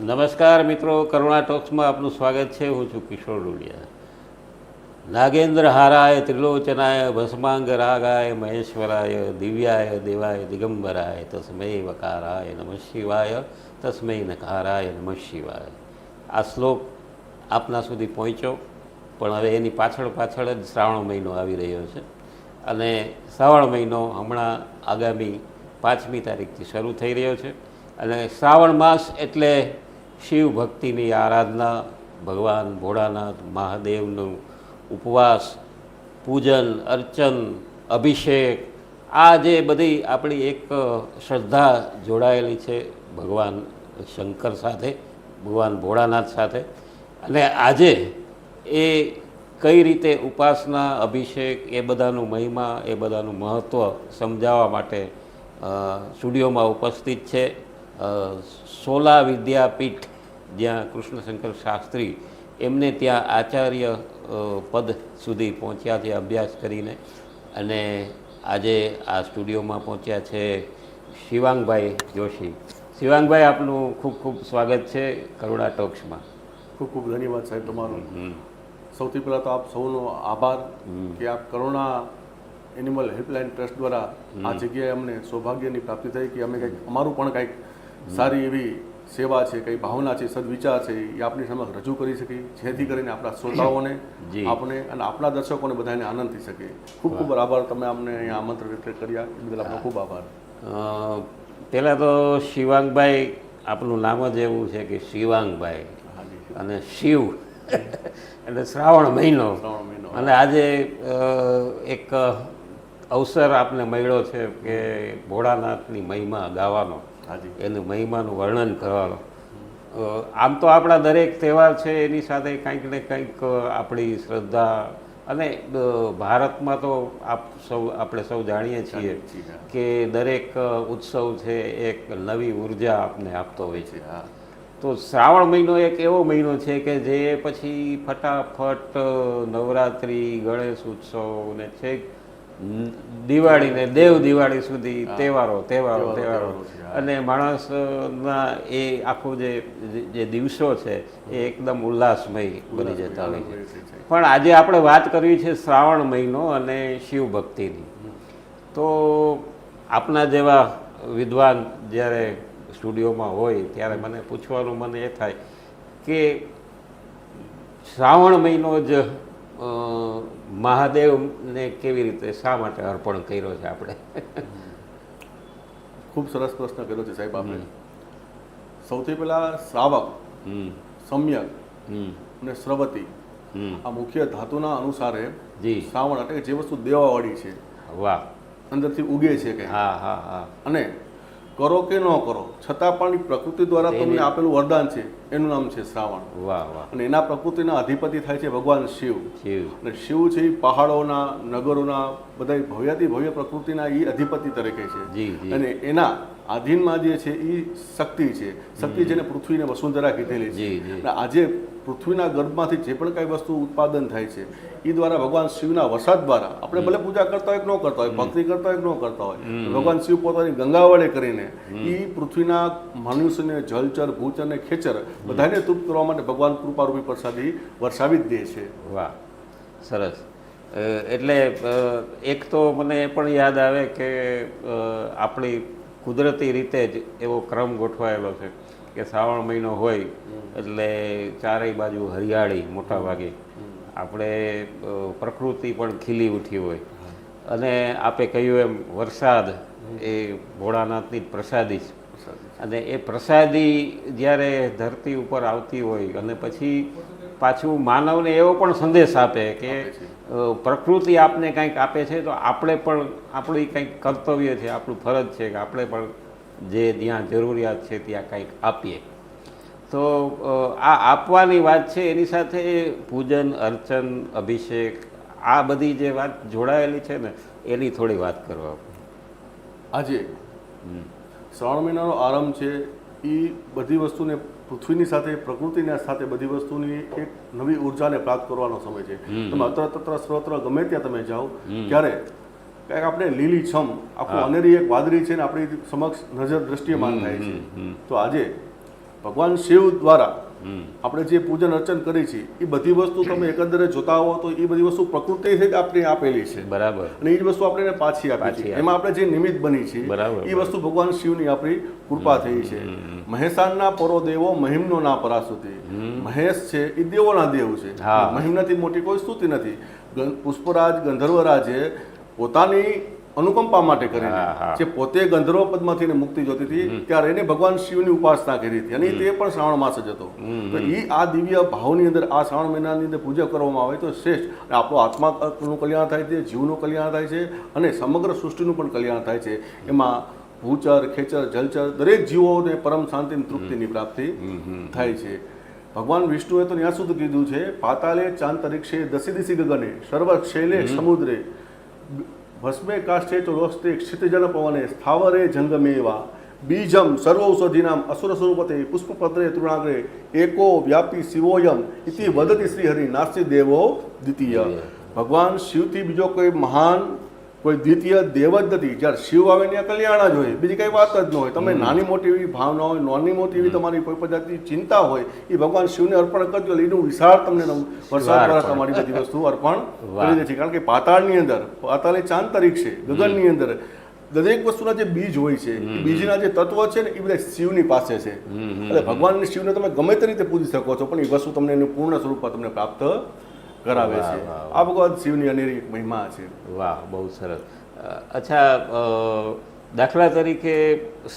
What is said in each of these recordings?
નમસ્કાર મિત્રો, કરુણા ટોક્સમાં આપનું સ્વાગત છે. હું છું કિશોર ડોડિયા નાગેન્દ્ર હારાય, ત્રિલોચનાય, ભસ્માંગ રાગાય, મહેશ્વરાય, દિવ્યાય, દેવાય, દિગંબરાય, તસ્મૈ વકારાય નમ શિવાય, તસ્મૈ નકારાય નમ શિવાય. આ શ્લોક આપના સુધી પહોંચ્યો, પણ હવે એની પાછળ પાછળ જ શ્રાવણ મહિનો આવી રહ્યો છે. અને શ્રાવણ મહિનો હમણાં આગામી પાંચમી તારીખથી શરૂ થઈ રહ્યો છે. અને શ્રાવણ માસ એટલે શિવ ભક્તિની આરાધના, ભગવાન ભોળાનાથ, મહાદેવનું ઉપવાસ, પૂજન, અર્ચન, અભિષેક, આ જે બધી આપણી એક શ્રદ્ધા જોડાયેલી છે ભગવાન શંકર સાથે, ભગવાન ભોળાનાથ સાથે. અને આજે એ કઈ રીતે ઉપાસના, અભિષેક, એ બધાનું મહિમા, એ બધાનું મહત્ત્વ સમજાવવા માટે સ્ટુડિયોમાં ઉપસ્થિત છે સોલા વિદ્યાપીઠ જ્યાં કૃષ્ણશંકર શાસ્ત્રી એમને ત્યાં આચાર્ય પદ સુધી પહોંચ્યા છે અભ્યાસ કરીને. અને આજે આ સ્ટુડિયોમાં પહોંચ્યા છે શિવાંગભાઈ જોશી. શિવાંગભાઈ આપનું ખૂબ ખૂબ સ્વાગત છે કરુણા ટોક્સમાં. ખૂબ ખૂબ ધન્યવાદ સાહેબ તમારો. સૌથી પહેલાં તો આપ સૌનો આભાર કે આપ કરુણા એનિમલ હેલ્પલાઇન ટ્રસ્ટ દ્વારા આ જગ્યાએ અમને સૌભાગ્યની પ્રાપ્તિ થઈ કે અમે કંઈક અમારું પણ કંઈક સારી એવી સેવા છે કંઈ ભાવના છે સદવિચાર છે એ આપની સમક્ષ રજૂ કરી શકીએ જેથી કરીને આપણા શ્રોતાઓને. આપણે અને આપણા દર્શકોને બધાને આનંદ થઈ શકે. ખૂબ ખૂબ આભાર તમે અમને અહીંયા આમંત્રણ વ્યક્ત કર્યા. એ બદલ આપનો ખૂબ આભાર. પહેલાં તો શિવાંગભાઈ આપનું નામ જ એવું છે કે શિવાંગભાઈ. અને શિવ. એટલે શ્રાવણ મહિનો. શ્રાવણ મહિનો. અને આજે એક અવસર આપને મળ્યો છે કે ભોળાનાથની મહિમા ગાવાનો. એનું મહિમાનું વર્ણન કરવાનો. આમ તો આપણા દરેક તહેવાર છે એની સાથે કંઈક ને કંઈક આપણી શ્રદ્ધા અને ભારતમાં તો આપ સૌ આપણે સૌ જાણીએ છીએ કે દરેક ઉત્સવ છે એક નવી ઊર્જા આપને આપતો હોય છે. હા. તો શ્રાવણ મહિનો એક એવો મહિનો છે કે જે પછી ફટાફટ નવરાત્રિ ગણેશ ઉત્સવ ને છેક ન- દિવાળી ને દેવ દિવાળી સુધી તહેવારો તહેવારો તહેવારો. અને માણસના એ આખું જે જે દિવસો છે એ એકદમ ઉલ્લાસમય બની જતા હોય છે. પણ આજે આપણે વાત કરવી છે શ્રાવણ મહિનો અને શિવ ભક્તિની તો આપના જેવા વિદ્વાન જ્યારે સ્ટુડિયોમાં હોય ત્યારે મને પૂછવાનું મને એ થાય કે શ્રાવણ મહિનો જ મહાદેવને કેવી રીતે શા માટે અર્પણ કર્યો છે આપણે? ખૂબ સરસ પ્રશ્ન કર્યો છે સાહેબ આપણે. સૌથી પહેલાં શ્રાવક હમ. સમ્યક હમ. અને શ્રવતી આ મુખ્ય ધાતુના અનુસારે શ્રાવણ એટલે જે વસ્તુ દેવાવાળી છે વાહ. અંદરથી ઉગે છે કે. હા હા હા. અને કરો કે ન કરો છતાં પણ પ્રકૃતિ દ્વારા તમને આપેલું વરદાન છે એનું નામ છે શ્રાવણ. વાહ વાહ. અને એના પ્રકૃતિના અધિપતિ થાય છે ભગવાન શિવ. શિવ. અને શિવ છે એ પહાડોના નગરોના બધા ભવ્યાતિ ભવ્ય પ્રકૃતિના એ અધિપતિ તરીકે છે. અને એના આધીનમાં જે છે એ શક્તિ છે. શક્તિ જેને પૃથ્વીને વસુંધરા કીધેલી છે. આજે પૃથ્વીના ગર્ભમાંથી જે પણ કાંઈ વસ્તુ ઉત્પાદન થાય છે એ દ્વારા ભગવાન શિવના વરસાદ દ્વારા આપણે ભલે પૂજા કરતા હોય કે ન કરતા હોય ભક્તિ કરતા હોય કે ન કરતા હોય ભગવાન શિવ પોતાની ગંગા વડે કરીને એ પૃથ્વીના મનુષ્યને જલચર ભૂચર અને ખેચર બધાને તૃપ્ત કરવા માટે ભગવાન કૃપારૂપી પ્રસાદી વરસાવી જ દે છે. વાહ સરસ. એટલે એક તો મને એ પણ યાદ આવે કે આપણી કુદરતી રીતે જ એવો ક્રમ ગોઠવાયેલો છે કે શ્રાવણ મહિનો હોય એટલે ચારેય બાજુ હરિયાળી મોટા ભાગે. આપણે પ્રકૃતિ પણ ખીલી ઉઠી હોય. અને આપે કહ્યું એમ વરસાદ એ ભોળાનાથની જ પ્રસાદી છે. અને એ પ્રસાદી જ્યારે ધરતી ઉપર આવતી હોય અને પછી પાછું માનવને એવો પણ સંદેશ આપે કે પ્રકૃતિ આપને કંઈક આપે છે તો આપણે પણ આપણી કંઈક કર્તવ્ય છે આપણું ફરજ છે કે આપણે પણ જે જ્યાં જરૂરિયાત છે ત્યાં કંઈક આપીએ. તો આ આપવાની વાત છે એની સાથે પૂજન અર્ચન અભિષેક આ બધી જે વાત જોડાયેલી છે ને એની થોડી વાત કરવા આજે શ્રાવણ મહિનાનો આરંભ છે એ બધી વસ્તુને પૃથ્વીની સાથે પ્રકૃતિના સાથે બધી વસ્તુની એક નવી ઉર્જાને પ્રાપ્ત કરવાનો સમય છે. તમે અત્ર તત્ર સ્ત્રોત્ર ગમે ત્યાં તમે જાઓ ત્યારે કંઈક આપણે લીલી છમ આખું અનેરી એક વાદળી છે ને આપણી સમક્ષ નજર દ્રષ્ટિયમાન થાય છે. તો આજે ભગવાન શિવ દ્વારા આપણે જે પૂજન અર્ચન કરી છે એ બધી વસ્તુ તમે એકંદરે જોતા હો તો એ બધી વસ્તુ પ્રકૃતિથી જ આપણે આપેલી છે. બરાબર. અને એ જ વસ્તુ આપણે પાછી આપી છે. એમાં આપણે જે નિમિત્ત બની છે એ વસ્તુ ભગવાન શિવની આપણી કૃપા થઈ છે. મહેસાણના પરો દેવો મહિમનો ના પરાસ્તુતિ મહેશ છે એ દેવોના દેવ છે. મહિમનાથી મોટી કોઈ સ્તુતિ નથી. પુષ્પરાજ ગંધર્વરાજે પોતાની અનુકંપા માટે. કરીને જે પોતે ગંધર્વ પદમાંથી એને મુક્તિ જોતી હતી ત્યારે એને ભગવાન શિવની ઉપાસના કરી હતી. અને તે પણ શ્રાવણ માસ જ હતો. તો એ આ દિવ્ય ભાવની અંદર આ શ્રાવણ મહિનાની અંદર પૂજા કરવામાં આવે તો શ્રેષ્ઠ. આપણો આત્માનું કલ્યાણ થાય છે જીવનું કલ્યાણ થાય છે અને સમગ્ર સૃષ્ટિનું પણ કલ્યાણ થાય છે. એમાં ભૂચર ખેચર જલચર દરેક જીવોને પરમ શાંતિ અને તૃપ્તિની પ્રાપ્તિ થાય છે. ભગવાન વિષ્ણુએ તો ત્યાં સુધી કીધું છે પાતાલે ચાંતરિક્ષે દસી દિશી ગગને સર્વ શૈલે સમુદ્રે ભસ્મે કાષ્ઠે તો રોસ્તે ક્ષિતિજન પવને સ્થાવરે જંગમેવા। બીજમ સર્વૌષધિનામ અસુર સ્વરૂપતે પુષ્પપત્રે તૃણાગ્રે। એકો વ્યાપી શિવોયમ ઇતિ વદતિ શ્રી હરિ નાસ્તિ દેવો દ્વિતીય ભગવાન શિવથી બીજો કોઈ મહાન કોઈ દ્વિતીય દેવ જ નથી. જ્યારે શિવ આવે ત્યાં કલ્યાણ જ હોય. બીજી કઈ વાત જ ન હોય. તમે નાની મોટી એવી ભાવના હોય નાની મોટી એવી તમારી કોઈ પણ ચિંતા હોય એ ભગવાન શિવને અર્પણ કરજો. એનું વિશાળ તમને વરસાદ દ્વારા તમારી બધી વસ્તુ અર્પણ કરી દે છે કારણ કે પાતાળની અંદર પાતાળ એ ચાંદ તરીક છે ગગનની અંદર. દરેક વસ્તુના જે બીજ હોય છે એ બીજના જે તત્વ છે ને એ બધા શિવની પાસે છે. એટલે ભગવાન શિવને તમે ગમે તે રીતે પૂજી શકો છો પણ એ વસ્તુ તમને એનું પૂર્ણ સ્વરૂપમાં તમને પ્રાપ્ત કરાવે છે. આ ભગવાન શિવની અનેરી એક મહિમા છે. વાહ બહુ સરસ. અચ્છા દાખલા તરીકે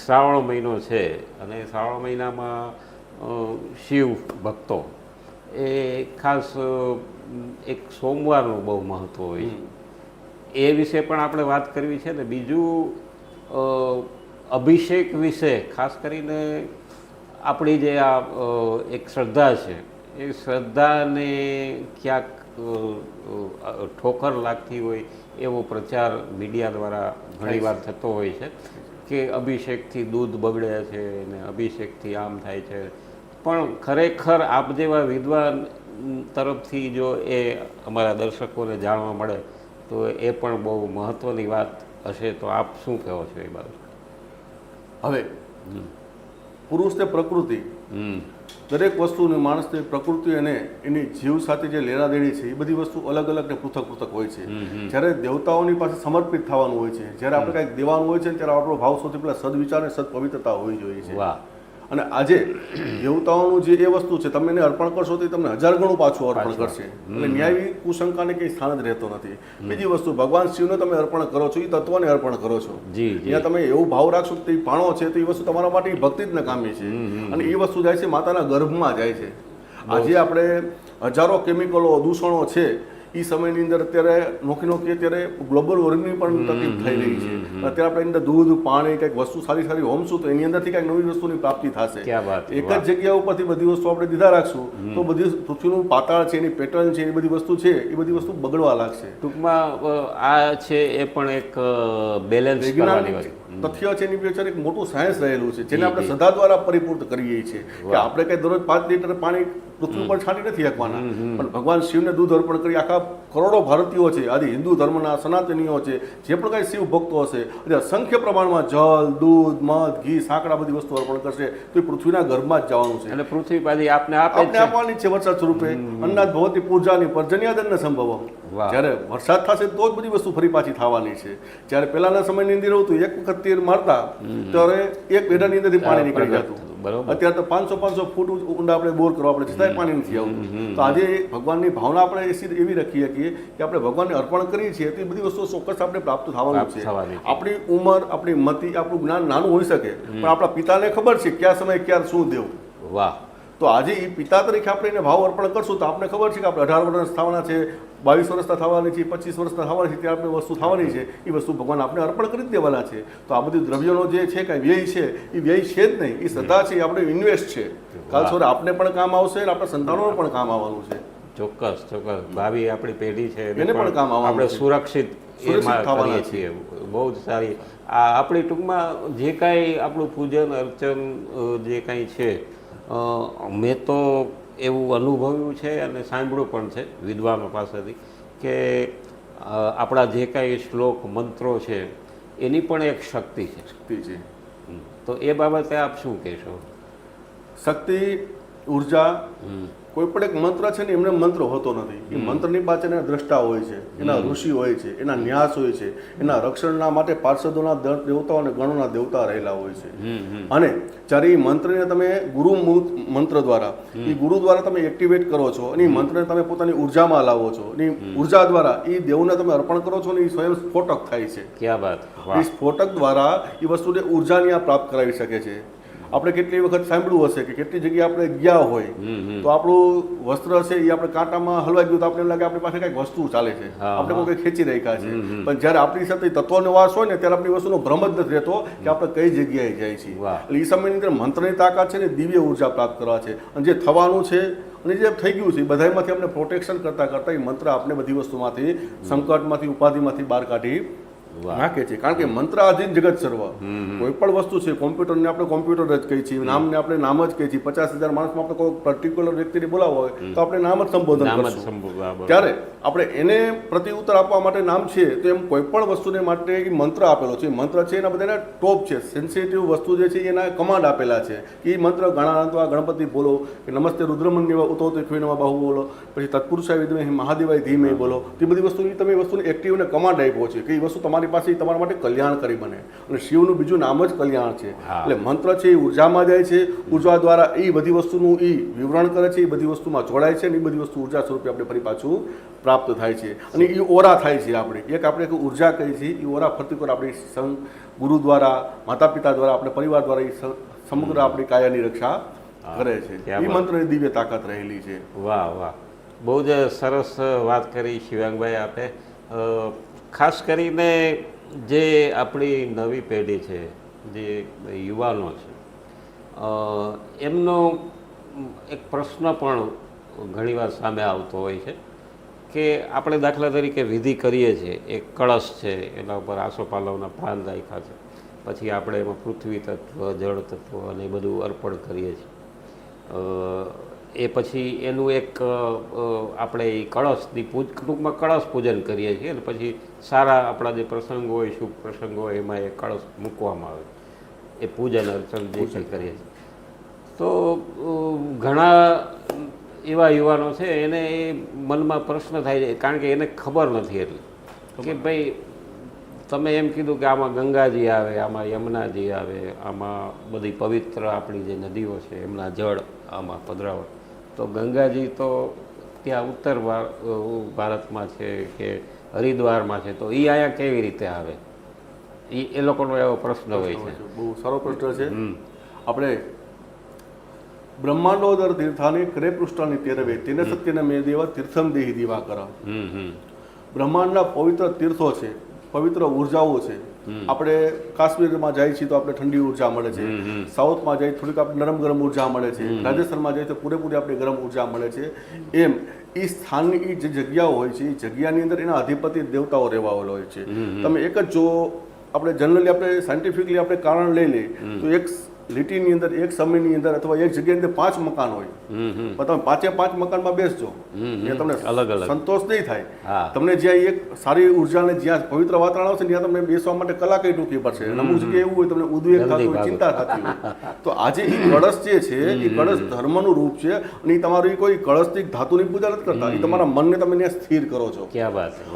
શ્રાવણ મહિનો છે અને શ્રાવણ મહિનામાં શિવ ભક્તો એ ખાસ એક સોમવારનું બહુ મહત્ત્વ હોય છે. એ વિશે પણ આપણે વાત કરવી છે ને? બીજું અભિષેક વિશે ખાસ કરીને આપણી જે આ એક શ્રદ્ધા છે એ શ્રદ્ધાને ક્યાંક ઠોકર લાગતી હોય એવો પ્રચાર મીડિયા દ્વારા ઘણીવાર થતો હોય છે કે અભિષેકથી દૂધ બગડે છે ને અભિષેકથી આમ થાય છે. પણ ખરેખર આપ જેવા વિદ્વાન તરફથી જો એ અમારા દર્શકોને જાણવા મળે તો એ પણ બહુ મહત્ત્વની વાત હશે. તો આપ શું કહો છો એ બાબત? હવે પુરુષ ને પ્રકૃતિ દરેક વસ્તુની માણસની પ્રકૃતિ અને એની જીવ સાથે જે લેણાદેણી છે એ બધી વસ્તુ અલગ અલગ ને પૃથક પૃથક હોય છે. જ્યારે દેવતાઓની પાસે સમર્પિત થવાનું હોય છે જ્યારે આપણે કંઈક દેવાનું હોય છે ત્યારે આપણો ભાવ સૌથી પહેલાં સદવિચાર અને સદપવિત્રતા હોવી જોઈએ છે. વાહ. અને આજે દેવતાઓનું જે એ વસ્તુ છે તમે એને અર્પણ કરશો તો તમને હજાર ગણું પાછું અર્પણ કરશે. એટલે ન્યાયી કુશંકાને કંઈ સ્થાન જ રહેતો નથી. બીજી વસ્તુ ભગવાન શિવને તમે અર્પણ કરો છો એ તત્વને અર્પણ કરો છો. જી જી. ત્યાં તમે એવું ભાવ રાખશો કે તે પાણો છે તો એ વસ્તુ તમારા માટે ભક્તિ જ નકામી છે. અને એ વસ્તુ જાય છે માતાના ગર્ભમાં જાય છે. આજે આપણે હજારો કેમિકલો દૂષણો છે એ સમયની અંદર અત્યારે નોખી નોખી અત્યારે ગ્લોબલ વોર્મિંગની પણ તકલીફ થઈ રહી છે. અત્યારે આપણે અંદર દૂધ પાણી કંઈક વસ્તુ સારી સારી હોમશું તો એની અંદરથી કંઈક નવી વસ્તુની પ્રાપ્તિ થશે. એક જ જગ્યા ઉપરથી બધી વસ્તુ આપણે દીધા રાખશું તો બધી પૃથ્વીનું પાતાળ છે એની પેટર્ન છે એ બધી વસ્તુ છે એ બધી વસ્તુ બગડવા લાગશે. ટૂંકમાં આ છે એ પણ એક બેલેન્સ કરવાની વસ્તુ. તથ્ય છે એની પાછળ એક મોટું સાયન્સ રહેલું છે જેને આપણે સદા દ્વારા પરિપૂર્ણ કરીએ છીએ. કે આપણે કઈ દરરોજ પાંચ લીટર પાણી પૃથ્વી પર છાંટી નથી આપવાના પણ ભગવાન શિવને દૂધ અર્પણ કરી આખા કરોડો ભારતીયો છે આદિ હિન્દુ ધર્મના સનાતનીઓ છે જે પણ કાંઈ શિવ ભક્તો હશે અને અસંખ્ય પ્રમાણમાં જલ દૂધ મધ ઘી સાંકડા બધી વસ્તુ અર્પણ કરશે તો એ પૃથ્વીના ગર્ભમાં જ જવાનું છે. એટલે પૃથ્વી પાછી આપને આપે જ આપણે છે. આપવાની છે વરસાદ સ્વરૂપે. અન્નાદ ભવતી પૂજાની પર્જન્યાદન સંભવ. જ્યારે વરસાદ થશે તો જ બધી વસ્તુ ફરી પાછી થવાની છે. જ્યારે પહેલાના સમયની અંદર એવું હતું એક વખત તીર મારતા ત્યારે એક બેડાની અંદરથી પાણી નીકળી જતું. અત્યારે તો પાંચસો પાંચસો ફૂટ ઊંડા આપણે બોર કરવા આપણે છતાંય પાણી નથી આવતું. તો આજે ભગવાનની ભાવના આપણે એસી એવી રાખી શકીએ કે આપણે ભગવાનને અર્પણ કરીએ છીએ તે બધી વસ્તુઓ ચોક્કસ આપણે પ્રાપ્ત થવાનું છે. આપણી ઉંમર આપણી મતિ આપણું જ્ઞાન નાનું હોઈ શકે પણ આપણા પિતાને ખબર છે કયા સમયે ક્યારે શું દેવું. વાહ. તો આજે એ પિતા તરીકે આપણે એને ભાવ અર્પણ કરશું તો આપણે ખબર છે કે આપણે અઢાર વર્ષ થવાના છે બાવીસ વર્ષના થવાની છે પચીસ વર્ષના થવાની છે ત્યારે આપણે વસ્તુ થવાની છે એ વસ્તુ ભગવાન આપણે અર્પણ કરી દેવાના છે. તો આ બધી દ્રવ્યોનો જે છે કાંઈ વ્યય છે એ વ્યય છે જ નહીં. એ શ્રદ્ધા છે એ આપણે ઇન્વેસ્ટ છે. કાલ સવારે આપને પણ કામ આવશે અને આપણા સંતાનોને પણ કામ આવવાનું છે. ચોક્કસ ચોક્કસ. ભાવિ આપણી પેઢી છે એને પણ કામ આવવાનું આપણે સુરક્ષિત સુરક્ષિત એમાં થવાના કરીએ છીએ. બહુ જ સારી. આ આપણી ટૂંકમાં જે કાંઈ આપણું પૂજન અર્ચન જે કાંઈ છે મેં તો એવું અનુભવ્યું છે અને સાંભળ્યું પણ છે વિદ્વાનો પાસેથી કે આપણા જે કાંઈ શ્લોક મંત્રો છે એની પણ એક શક્તિ છે. શક્તિ છે. તો એ બાબતે આપ શું કહેશો? શક્તિ ઊર્જા. કોઈ પણ એક મંત્ર છે ને એમને મંત્ર હોતો નથી. એ મંત્રની પાછળ એના દ્રષ્ટા હોય છે એના ઋષિ હોય છે એના ન્યાસ હોય છે એના રક્ષણના માટે પાર્ષદોના દેવતાઓ અને ગણોના દેવતા રહેલા હોય છે. અને જ્યારે એ મંત્રને તમે ગુરુ મંત્ર દ્વારા એ ગુરુ દ્વારા તમે એક્ટિવેટ કરો છો અને એ મંત્રને તમે પોતાની ઉર્જામાં લાવો છો અને ઊર્જા દ્વારા એ દેવને તમે અર્પણ કરો છો ને એ સ્વયં સ્ફોટક થાય છે. ક્યાં વાત? એ સ્ફોટક દ્વારા એ વસ્તુને ઉર્જાની આ પ્રાપ્ત કરાવી શકે છે. આપણે કેટલી વખત સાંભળ્યું હશે કે કેટલી જગ્યાએ આપણે ગયા હોય તો આપણું વસ્ત્ર છે એ આપણે કાંટામાં હલવાઈ ગયું તો આપણે એમ લાગે આપણી પાસે કંઈક વસ્તુ ચાલે છે. આપણે કોઈ ખેંચી રાખ્યા છે. પણ જ્યારે આપણી સાથે તત્વનો વાસ હોય ને ત્યારે આપણી વસ્તુનો ભ્રમ જ નથી રહેતો કે આપણે કઈ જગ્યાએ જાય છીએ. એટલે એ સમયની અંદર મંત્રની તાકાત છે ને દિવ્ય ઊર્જા પ્રાપ્ત કરવા છે. અને જે થવાનું છે અને જે થઈ ગયું છે બધામાંથી આપણે પ્રોટેક્શન કરતા કરતા એ મંત્ર આપણે બધી વસ્તુમાંથી સંકટમાંથી ઉપાધિમાંથી બહાર કાઢી. નાખે છે. કારણ કે મંત્ર આધીન જગત સર્વ. કોઈ પણ વસ્તુ છે કોમ્પ્યુટરને આપણે કોમ્પ્યુટર જ કહીએ છીએ નામને આપણે નામ જ કહીએ છીએ. પચાસ હજાર માણસમાં આપણે કોઈ પર્ટિક્યુલર વ્યક્તિને બોલાવો હોય તો આપણે નામ જ સંબોધન કરશું. ત્યારે આપણે એને પ્રતિ ઉત્તર આપવા માટે નામ છે તો એમ કોઈ પણ વસ્તુને માટે મંત્ર આપેલો છે. મંત્ર છે એના બધાના ટોપ છે. સેન્સિટિવ વસ્તુ જે છે એના કમાન્ડ આપેલા છે. કે એ મંત્ર ગણાનંતવા ગણપતિ બોલો કે નમસ્તે રુદ્રમન્યવા ઉતો ખીણમાં બાહુ બોલો પછી તત્પુરુષાય વિદ્મે મહાદેવાય ધીમે બોલો. તે બધી વસ્તુ તમે વસ્તુને એક્ટિવ અને કમાન્ડ આપ્યો છે કે એ વસ્તુ તમારી પાસે તમારા માટે કલ્યાણકારી બને. અને શિવનું બીજું નામ જ કલ્યાણ છે. એટલે મંત્ર છે એ ઉર્જામાં જાય છે. ઊર્જા દ્વારા એ બધી વસ્તુનું એ વિવરણ કરે છે. એ બધી વસ્તુમાં જોડાય છે અને એ બધી વસ્તુ ઊર્જા સ્વરૂપે આપણે ફરી પાછું પ્રાપ્ત થાય છે. અને એ ઓરા થાય છે આપણે. એક આપણે એક ઊર્જા કહી છે એ ઓરા ફરતી પર આપણી સંઘ ગુરુ દ્વારા માતા પિતા દ્વારા આપણે પરિવાર દ્વારા એ સમગ્ર આપણી કાયાની રક્ષા કરે છે. એ મંત્રની દિવ્ય તાકાત રહેલી છે. વાહ વાહ. બહુ જ સરસ વાત કરી શિવાંગભાઈ આપે. ખાસ કરીને જે આપણી નવી પેઢી છે, જે યુવાનો છે એમનો એક પ્રશ્ન પણ ઘણીવાર સામે આવતો હોય છે કે આપણે દાખલા તરીકે વિધિ કરીએ છીએ, એક કળશ છે, એના ઉપર આસોપાલવના પ્રાણ રાખ્યા છે, પછી આપણે એમાં પૃથ્વી તત્વ, જળ તત્વ અને એ બધું અર્પણ કરીએ છીએ. એ પછી એનું એક આપણે એ કળશની પૂજ ટૂંકમાં કળશ પૂજન કરીએ છીએ અને પછી સારા આપણા જે પ્રસંગો હોય શુભ પ્રસંગો હોય એમાં એ કળશ મૂકવામાં આવે. એ પૂજન અર્ચન જે કંઈ કરીએ છીએ. તો ઘણા એવા યુવાનો છે એને એ મનમાં પ્રશ્ન થાય છે કારણ કે એને ખબર નથી એટલી. કે ભાઈ તમે એમ કીધું કે આમાં ગંગાજી આવે આમાં યમુનાજી આવે આમાં બધી પવિત્ર આપણી જે નદીઓ છે એમના જળ આમાં પધરાવે તો ગંગાજી તો ત્યાં ઉત્તર ભારતમાં છે કે હરિદ્વારમાં છે તો એ અહીંયા કેવી રીતે આવે? એ એ લોકોનો એવો પ્રશ્ન હોય છે. બહુ સારો પ્રશ્ન છે. આપણે બ્રહ્માંડોદર તીર્થાની ક્રે પૃષ્ઠાની તેરવે તેને સત્યને મેં દેવા તીર્થમ દેહી દિવાકર હમ હમ. બ્રહ્માંડના પવિત્ર તીર્થો છે પવિત્ર ઉર્જાઓ છે આપણે કાશ્મીરમાં જાય છીએ તો આપણે ઠંડી ઊર્જા મળે છે. સાઉથમાં જઈએ થોડીક આપણે નરમ ગરમ ઊર્જા મળે છે. રાજસ્થાનમાં જઈએ તો પૂરેપૂરી આપણે ગરમ ઊર્જા મળે છે. એમ એ સ્થાનની જે જગ્યાઓ હોય છે એ જગ્યાની અંદર એના અધિપતિ દેવતાઓ રહેવાયેલા હોય છે. તમે એક જ જો આપણે જનરલી આપણે સાયન્ટિફિકલી આપણે કારણ લઈ લઈએ તો એક લીટીની અંદર એક સમયની અંદર અથવા એક જગ્યાની અંદર પાંચ મકાન હોય. પણ તમે પાંચે પાંચ મકાનમાં બેસજો. એ તમને અલગ અલગ. સંતોષ નહીં થાય. તમને જ્યાં એક સારી ઉર્જાને જ્યાં પવિત્ર વાતાવરણ આવશે ત્યાં તમને બેસવા માટે કલાક ટૂંકી પડશે. અમુક જગ્યાએ એવું હોય તમને ઉદ્વેગ થતો હોય ચિંતા થતી હોય. તો આજે એ કળશ જે છે એ કળશ ધર્મનું રૂપ છે અને એ તમારું કોઈ કળશથી ધાતુની પૂજા નથી કરતા. એ તમારા મનને તમે ત્યાં સ્થિર કરો છો.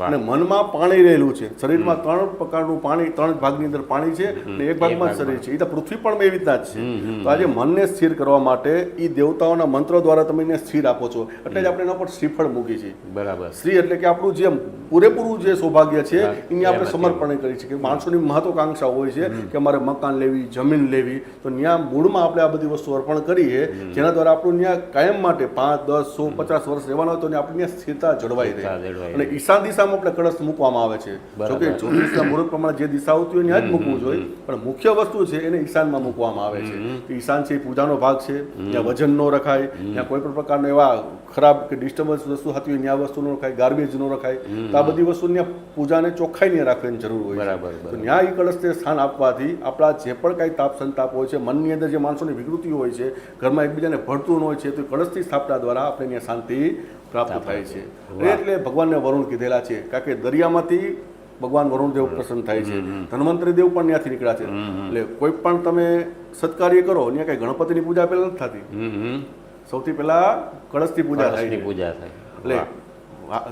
અને મનમાં પાણી રહેલું છે. શરીરમાં ત્રણ પ્રકારનું પાણી ત્રણ ભાગની અંદર પાણી છે અને એક ભાગમાં શરીર છે. એ તો પૃથ્વી પણ એવી રીતના જ છે તો આજે મનને સ્થિર કરવા માટે એ દેવતાઓના મંત્રો દ્વારા તમે એને સ્થિર આપો છો. એટલે જ આપણે એના પર શ્રીફળ મૂકી છે. બરાબર. શ્રી એટલે કે આપણું જે પૂરેપૂરું જે સૌભાગ્ય છે એની આપણે સમર્પણ કરી છે. કે માણસોની મહત્વકાંક્ષા હોય છે કે અમારે મકાન લેવી જમીન લેવી તો ત્યાં મૂળમાં આપણે આ બધી વસ્તુ અર્પણ કરીએ જેના દ્વારા આપણું ત્યાં કાયમ માટે પાંચ દસ સો પચાસ વર્ષ રહેવાના હોય તો આપણે ત્યાં સ્થિરતા જળવાઈ રહે. અને ઈશાન દિશામાં આપણે કળશ મૂકવામાં આવે છે. જોકે. જ્યોતિષના મુહૂર્ત પ્રમાણે જે દિશા આવતી હોય ત્યાં જ મૂકવું જોઈએ પણ મુખ્ય વસ્તુ છે એને ઈશાનમાં મૂકવામાં આવે. છે. કે ઈશાન છે એ પૂજાનો ભાગ છે ત્યાં વજન ન રખાય ત્યાં કોઈ પણ પ્રકારનો એવા ખરાબ કે ડિસ્ટર્બન્સ વસ્તુ હતી હોય ત્યાં વસ્તુ ન રખાય ગાર્બેજ ન રખાય તો આ બધી વસ્તુ ત્યાં પૂજાને ચોખ્ખાઈને રાખવાની જરૂર હોય બરાબર, તો. ન્યાય ઈ કળશને સ્થાન આપવાથી આપણા જે પણ કાંઈ તાપ સંતાપ હોય છે મનની અંદર જે માણસોની વિકૃતિ હોય છે ઘરમાં એકબીજાને ભળતું ન હોય છે તો એ કળશની સ્થાપના દ્વારા આપણે ત્યાં શાંતિ પ્રાપ્ત થાય છે. એટલે ભગવાનને વરુણ કીધેલા છે. કારણ કે દરિયામાંથી ભગવાન વરુણ દેવ પ્રસન્ન થાય છે. ધન્વંતરી દેવ પણ ત્યાંથી નીકળ્યા છે. એટલે કોઈ પણ તમે સત્કાર્ય કરો ત્યાં કઈ ગણપતિની પૂજા પહેલા નથી થતી. સૌથી પહેલા કળશથી પૂજા થાય કળશની પૂજા થાય. એટલે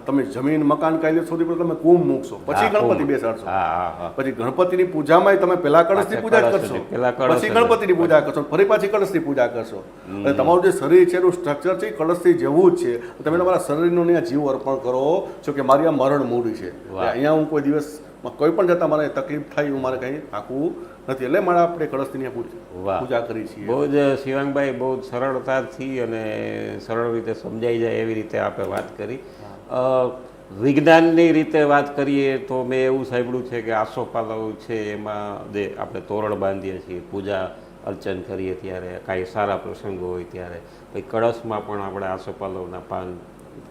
તમે જમીન મકાન કાંઈ લ્યો, પણ તમે કુંભ મૂકશો. પછી ગણપતિ. બેસાડશો. હા હા હા. પછી ગણપતિની પૂજામાં તમે પહેલા કળશની પૂજા કરશો. પછી ગણપતિની પૂજા કરશો ફરી પાછી કળશની પૂજા કરશો. અને તમારું જે શરીર છે એનું સ્ટ્રક્ચર છે કળશથી જેવું જ છે. તમે તમારા શરીરનું ત્યાં જીવ અર્પણ કરો છો કે મારી આ મરણ મૂડી છે. અહીંયા હું કોઈ દિવસ કોઈ પણ જતા મને તકલીફ થાય એવું મારે કંઈ થાકવું નથી. એટલે મારે આપણે કળશની પૂજા પૂજા કરી છીએ. બહુ જ શિવાંગભાઈ બહુ સરળતાથી અને સરળ રીતે સમજાઈ જાય એવી રીતે આપણે વાત કરી. વિજ્ઞાનની રીતે વાત કરીએ તો મેં એવું સાંભળ્યું છે કે આસોપાલવ છે એમાં જે આપણે તોરણ બાંધીએ છીએ પૂજા અર્ચન કરીએ ત્યારે કાંઈ સારા પ્રસંગો હોય ત્યારે. પછી કળશમાં પણ આપણે આસોપાલવના પાન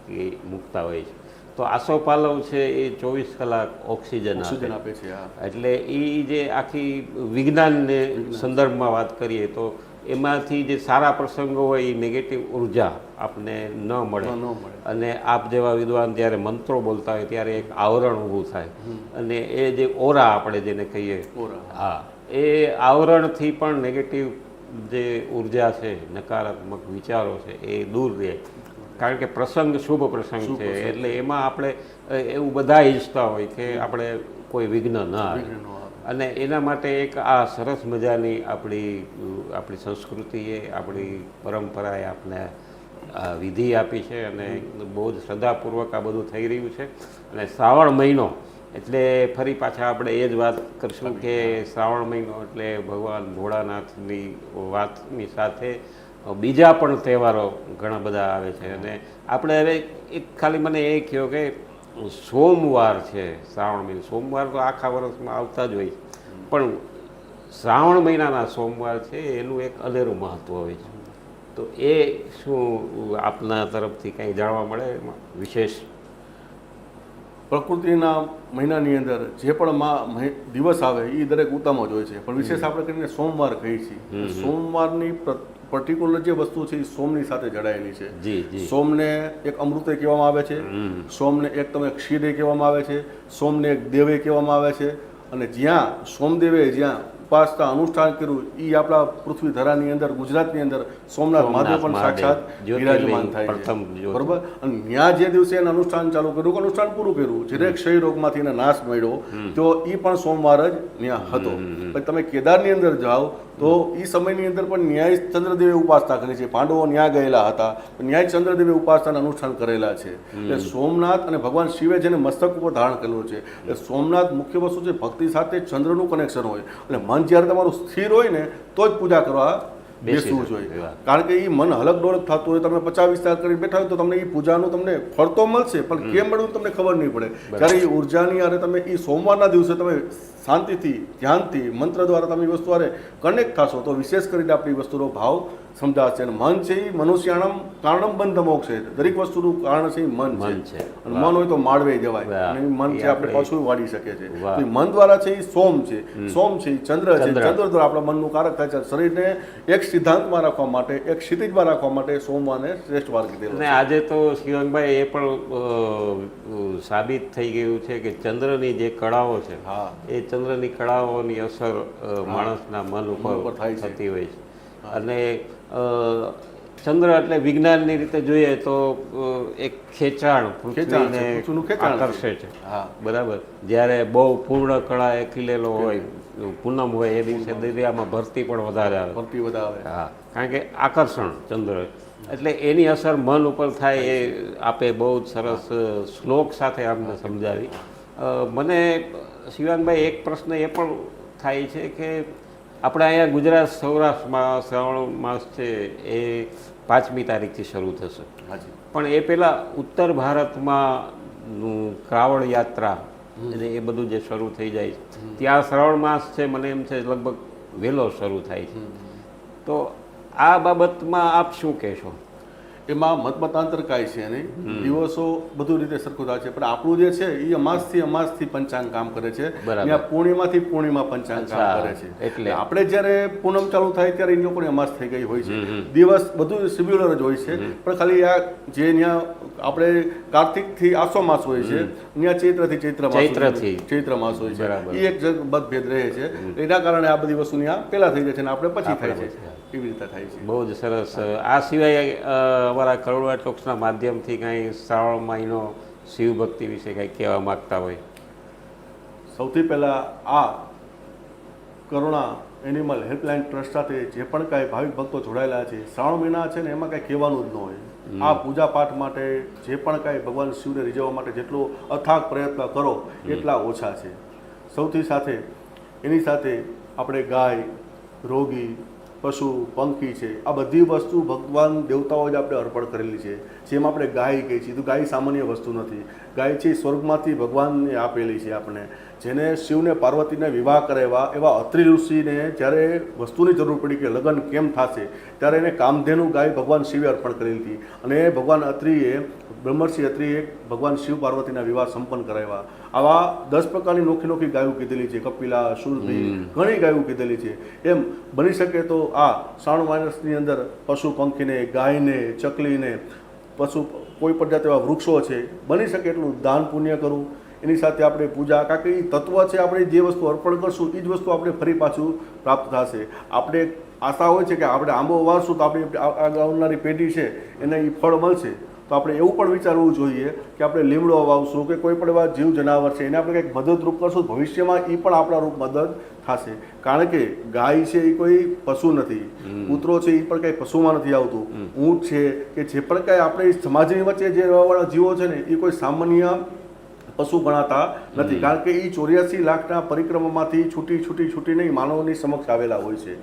એ મૂકતા હોય છે. તો આસોપાલવ છે એ ચોવીસ કલાક ઓક્સિજન આપે. આપે છે એટલે એ જે આખી વિજ્ઞાનને સંદર્ભમાં વાત કરીએ તો એમાંથી જે સારા પ્રસંગો હોય એ નેગેટિવ ઊર્જા આપને ન મળે. ન મળે. અને આપ જેવા વિદ્વાન જ્યારે મંત્રો બોલતા હોય ત્યારે એક આવરણ ઊભું થાય. અને એ જે ઓરા આપણે જેને કહીએ. ઓરા. હા. એ આવરણથી પણ નેગેટિવ જે ઊર્જા છે નકારાત્મક વિચારો છે એ દૂર રહે. કારણ કે પ્રસંગ શુભ પ્રસંગ છે. એટલે એમાં આપણે એવું બધા ઈચ્છતા હોય કે આપણે કોઈ વિઘ્ન ન વિઘ્ન ન આવે. અને એના માટે એક આ સરસ મજાની આપણી આપણી સંસ્કૃતિએ, આપણી પરંપરાએ આપને વિધિ આપી છે અને બહુ જ શ્રદ્ધાપૂર્વક આ બધું થઈ રહ્યું છે. અને શ્રાવણ મહિનો, એટલે ફરી પાછા આપણે એ જ વાત કરશું કે શ્રાવણ મહિનો એટલે ભગવાન ભોળાનાથની વાતની સાથે બીજા પણ તહેવારો ઘણા બધા આવે છે. અને આપણે હવે એક ખાલી મને એ કહ્યો કે સોમવાર છે શ્રાવણ મહિનો. સોમવાર તો આખા વર્ષમાં આવતા જ હોય પણ શ્રાવણ મહિનાના સોમવાર છે એનું એક અનેરું મહત્ત્વ હોય છે. તો એ શું આપના તરફથી કંઈ જાણવા મળે વિશેષ? પ્રકૃતિના મહિનાની અંદર જે પણ મા- દિવસ આવે એ દરેક ઉત્તમ જ હોય છે. પણ વિશેષ આપણે કરીને સોમવાર કહીએ છીએ. સોમવારની પર્ટિક્યુલર જે વસ્તુ છે એ સોમની સાથે જડાયેલી છે. જી જી. સોમને એક અમૃતે કહેવામાં આવે છે. સોમને એક તમે ક્ષીરે કહેવામાં આવે છે. સોમને એક દેવે કહેવામાં આવે છે. અને જ્યાં સોમદેવે જ્યાં ઉપાસતા અનુષ્ઠાન કર્યું એ આપણા પૃથ્વી ધરાની અંદર ગુજરાતની અંદર સોમનાથ મહાદેવ પણ સાક્ષાત વિરાજમાન થાય પ્રથમ છે બરોબર? અને ત્યાં જે દિવસે એને અનુષ્ઠાન ચાલુ કર્યું અનુષ્ઠાન પૂરું કર્યું જ્યારે ક્ષય રોગમાંથી એને નાશ મળ્યો તો એ પણ સોમવાર જ ત્યાં હતો. તમે કેદારની અંદર જાઓ તો એ સમયની અંદર પણ ન્યાય ચંદ્રદેવે ઉપાસના કરી છે. પાંડવો ન્યાય ગયેલા હતા. ન્યાય ચંદ્રદેવે ઉપાસનાનું અનુષ્ઠાન કરેલા છે. એટલે સોમનાથ અને ભગવાન શિવે જેને મસ્તક ઉપર ધારણ કરેલું છે એટલે સોમનાથ મુખ્ય વસ્તુ છે ભક્તિ સાથે ચંદ્રનું કનેક્શન હોય. એટલે મન જ્યારે તમારું સ્થિર હોય ને તો જ પૂજા કરવા બેસવું જોઈએ. કારણ કે એ મન હલક ડોલક થતું હોય તમે પચાસ વિસ્તાર કરી બેઠા હોય તો તમને એ પૂજાનું તમને ફળ તો મળશે પણ કેમ મળવું તમને ખબર નહીં પડે. જ્યારે એ ઉર્જાની અરે તમે એ સોમવારના દિવસે તમે શાંતિથી ધ્યાનથી મંત્ર દ્વારા તમે એ વસ્તુ આરે કનેક્ટ થશો તો વિશેષ કરીને આપણી વસ્તુનો ભાવ સમજાશે અને મન છે એ મનુષ્યાણમ કારણમ બંધ મોક્ષ છે. દરેક વસ્તુનું કારણ છે એ મન મન છે. અને મન હોય તો માળવે જવાય. અને મન છે આપણે પાછું વાળી શકે છે મન દ્વારા છે એ સોમ છે. સોમ છે એ ચંદ્ર છે. ચંદ્ર. દ્વારા આપણા મનનું કારક થાય છે. શરીરને એક સિદ્ધાંતમાં રાખવા માટે એક ક્ષિતિજમાં રાખવા માટે સોમવારને શ્રેષ્ઠ વાર કીધેલો અને આજે તો શિવંગભાઈ એ પણ સાબિત થઈ ગયું છે કે ચંદ્રની જે કળાઓ છે હા. એ ચંદ્રની કળાઓની અસર માણસના મન ઉપર થતી હોય છે. અને ચંદ્ર એટલે વિજ્ઞાનની રીતે જોઈએ તો એક ખેંચાણ પૃથ્વીને. આકર્ષે છે. હા બરાબર. જ્યારે બહુ પૂર્ણ કળા એ ખીલેલો હોય પૂનમ હોય એ દિવસે દરિયામાં ભરતી પણ વધારે આવે. ભરતી વધારે હા કારણ કે આકર્ષણ ચંદ્ર. એટલે એની અસર મન ઉપર થાય એ આપે બહુ જ સરસ શ્લોક સાથે આમને સમજાવી. મને શિવાનભાઈ એક પ્રશ્ન એ પણ થાય છે કે આપણે અહીંયા ગુજરાત સૌરાષ્ટ્રમાં શ્રાવણ માસ છે એ પાંચમી તારીખથી શરૂ થશે. પણ એ પહેલાં ઉત્તર ભારતમાં નું કાવડ યાત્રા અને એ બધું જે શરૂ થઈ જાય છે. ત્યાં શ્રાવણ માસ છે મને એમ છે લગભગ વહેલો શરૂ થાય છે. તો આ બાબતમાં આપ શું કહેશો? એમાં મતમતાંતર કાંઈ છે નહીં. દિવસો બધું રીતે સરખું થાય છે. પણ આપણું જે છે એ અમાસથી અમાસથી પંચાંગ કામ કરે છે. ત્યાં પૂર્ણિમાથી પૂર્ણિમા પંચાંગ કામ કરે છે. એટલે. આપણે જ્યારે પૂનમ ચાલુ થાય ત્યારે એ લોકોની અમાસ થઈ ગઈ હોય છે. દિવસ બધું સિમ્યુલર જ હોય છે. પણ ખાલી આ જે ત્યાં આપણે કાર્તિકથી આસો માસ હોય છે ત્યાં ચૈત્રથી ચૈત્ર ચૈત્રથી. ચૈત્ર માસ હોય છે. એ એક જ મતભેદ રહે છે. એના કારણે આ બધી વસ્તુ ત્યાં પેલા થઈ જાય છે અને આપણે પછી થાય છે. એવી રીતે થાય છે. બહુ જ સરસ. આ સિવાય અમારા કરોડવા ટોક્સના માધ્યમથી કાંઈ શ્રાવણ મહિનો શિવ ભક્તિ વિશે કાંઈ કહેવા માગતા હોય? સૌથી પહેલાં આ કરુણા એનિમલ હેલ્પલાઇન ટ્રસ્ટ સાથે જે પણ કાંઈ ભાવિક ભક્તો જોડાયેલા છે શ્રાવણ મહિના છે ને એમાં કાંઈ કહેવાનું જ ન હોય. આ પૂજા પાઠ માટે જે પણ કાંઈ ભગવાન શિવને રીઝવવા માટે જેટલો અથાગ પ્રયત્ન કરો એટલા ઓછા છે. સૌથી સાથે એની સાથે આપણે ગાય રોગી પશુ, પંખી છે, આ બધી વસ્તુ ભગવાન દેવતાઓ જ આપણે અર્પણ કરેલી છે. જેમ આપણે ગાય કહીએ છીએ તો ગાય સામાન્ય વસ્તુ નથી. ગાય છે સ્વર્ગમાંથી ભગવાનને આપેલી છે આપણે. જેને શિવને, પાર્વતીને વિવાહ કરાવ્યા, એવા અત્રિ ઋષિને જ્યારે વસ્તુની જરૂર પડી કે લગ્ન કેમ થશે, ત્યારે એને કામધેનુ ગાય ભગવાન શિવે અર્પણ કરેલી હતી. અને ભગવાન અત્રિએ, બ્રહ્મર્ષિ અત્રિએ ભગવાન શિવ, પાર્વતીના વિવાહ સંપન્ન કરાવ્યા. આવા દસ પ્રકારની નોખી નોખી ગાયો કીધેલી છે કપિલા સુરભી ઘણી ગાયો કીધેલી છે. એમ બની શકે તો આ શ્રાવણ માસની અંદર પશુ પંખીને ગાયને ચકલીને પશુ કોઈ પણ જાત એવા વૃક્ષો છે બની શકે એટલું દાન પુણ્ય કરવું. એની સાથે આપણે પૂજા કારણ કે એ તત્વ છે આપણે જે વસ્તુ અર્પણ કરશું એ જ વસ્તુ આપણે ફરી પાછું પ્રાપ્ત થશે. આપણે આશા હોય છે કે આપણે આંબો વારશું તો આપણી આવનારી પેઢી છે એને એ ફળ મળશે. તો આપણે એવું પણ વિચારવું જોઈએ કે આપણે લીમડો વાવશું કે કોઈ પણ એવા જીવ જનાવર છે એને આપણે કંઈક મદદરૂપ કરશું ભવિષ્યમાં એ પણ આપણા રૂપ મદદ થશે. કારણ કે ગાય છે એ કોઈ પશુ નથી. કૂતરો છે એ પણ કંઈ પશુમાં નથી આવતું. ઊંટ છે કે જે પણ કાંઈ આપણે સમાજની વચ્ચે જે રહેવાવાળા જીવો છે ને એ કોઈ સામાન્ય પશુ ગણાતા નથી. કારણ કે એ ચોર્યાસી લાખના પરિક્રમામાંથી છૂટી છૂટી છૂટીને માનવની સમક્ષ આવેલા હોય છે.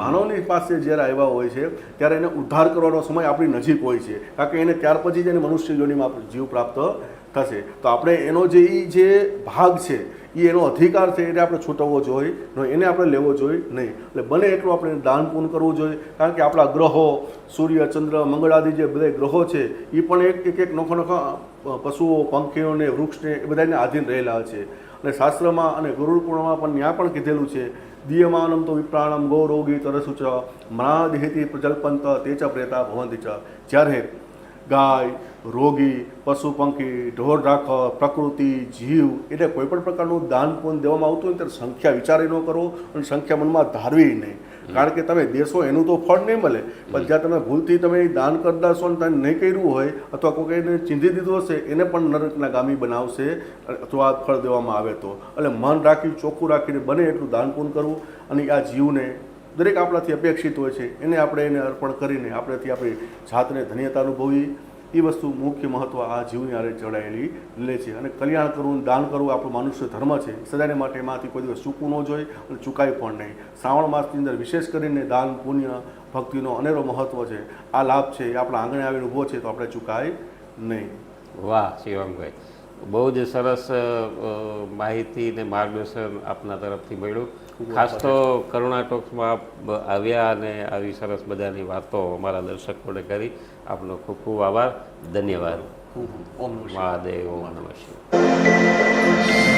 માનવની પાસે જ્યારે આવ્યા હોય છે ત્યારે એને ઉદ્ધાર કરવાનો સમય આપણી નજીક હોય છે. કારણ કે એને ત્યાર પછી જ એને મનુષ્ય જોડીમાં જીવ પ્રાપ્ત થશે. તો આપણે એનો જે એ જે ભાગ છે એ એનો અધિકાર છે એને આપણે છૂટવવો જોઈએ નહીં એને આપણે લેવો જોઈએ નહીં. એટલે બને એટલું આપણે દાન પૂર્ણ કરવું જોઈએ. કારણ કે આપણા ગ્રહો સૂર્ય ચંદ્ર મંગળ આદિ જે બધા ગ્રહો છે એ પણ એક એક એક નોખો નોખા પશુઓ પંખીઓને વૃક્ષને એ બધાને આધીન રહેલા છે. અને શાસ્ત્રમાં અને ગુરુપૂર્ણમાં પણ ત્યાં પણ કીધેલું છે. દિયમાનમ તો વિપ્રાણમ ગો રોગી તરસુ ચ મણાદેહેતી પ્રજલ્પંત તે ચ પ્રેતા ભવંતિ ચ. જ્યારે ગાય, રોગી, પશુ, પંખી, ઢોર ઢાંખર પ્રકૃતિ, જીવ એટલે કોઈપણ પ્રકારનું દાન પૂન દેવામાં આવતું હોય ત્યારે સંખ્યા વિચારી ન કરો અને સંખ્યા મનમાં ધારવી નહીં. કારણ કે તમે દેશો એનું તો ફળ નહીં મળે, પણ જ્યાં તમે ભૂલથી તમે દાન કરતા છો અને તમે નહીં કર્યું હોય, અથવા કોઈ એને ચીંધી દીધું હશે, એને પણ નરકના ગામી બનાવશે, અથવા આ ફળ દેવામાં આવે તો. એટલે મન રાખી, ચોખ્ખું રાખીને બને એટલું દાન પૂન કરવું અને આ જીવને દરેક આપણાથી અપેક્ષિત હોય છે, એને આપણે એને અર્પણ કરીને, આપણેથી આપણી જાતને ધન્યતા અનુભવી એ વસ્તુ મુખ્ય મહત્વ આ જીવની આરે ચડાયેલી લે છે. અને કલ્યાણ કરવું દાન કરવું આપણું મનુષ્ય ધર્મ છે. સદાને માટે એમાંથી કોઈ દિવસ ચૂકવું ન જોઈએ અને ચૂકાય પણ નહીં. શ્રાવણ માસની અંદર વિશેષ કરીને દાન પુણ્ય ભક્તિનો અનેરો મહત્વ છે. આ લાભ છે એ આપણા આંગણે આવીને ઊભો છે તો આપણે ચૂકાય નહીં. વાહ શિવમભાઈ બહુ જ સરસ માહિતી ને માર્ગદર્શન આપના તરફથી મળ્યું. ખાસ તો કરુણા ટોક્સમાં આપ આવ્યા અને આવી સરસ બધાની વાતો અમારા દર્શકોને કરી. આપનો ખૂબ ખૂબ આભાર. ધન્યવાદ. મહાદેવ ઓમ નમઃ શિવાય.